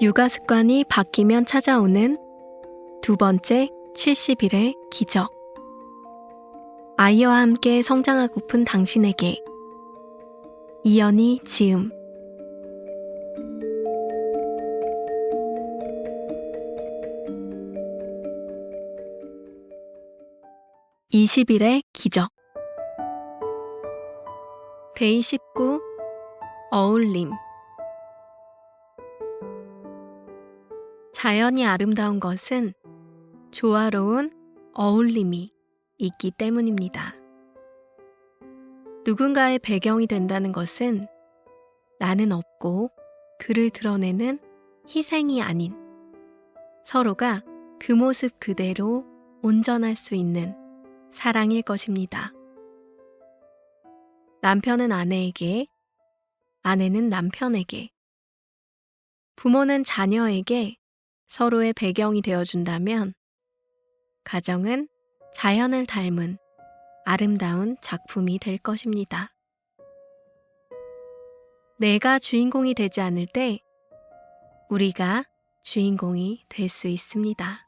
육아 습관이 바뀌면 찾아오는 두 번째 70일의 기적. 아이와 함께 성장하고픈 당신에게 이연이 지음. (20일의 기적) 데이 19 어울림 자연이 아름다운 것은 조화로운 어울림이 있기 때문입니다. 누군가의 배경이 된다는 것은 나는 없고 그를 드러내는 희생이 아닌 서로가 그 모습 그대로 온전할 수 있는 사랑일 것입니다. 남편은 아내에게, 아내는 남편에게, 부모는 자녀에게 서로의 배경이 되어준다면 가정은 자연을 닮은 아름다운 작품이 될 것입니다. 내가 주인공이 되지 않을 때 우리가 주인공이 될 수 있습니다.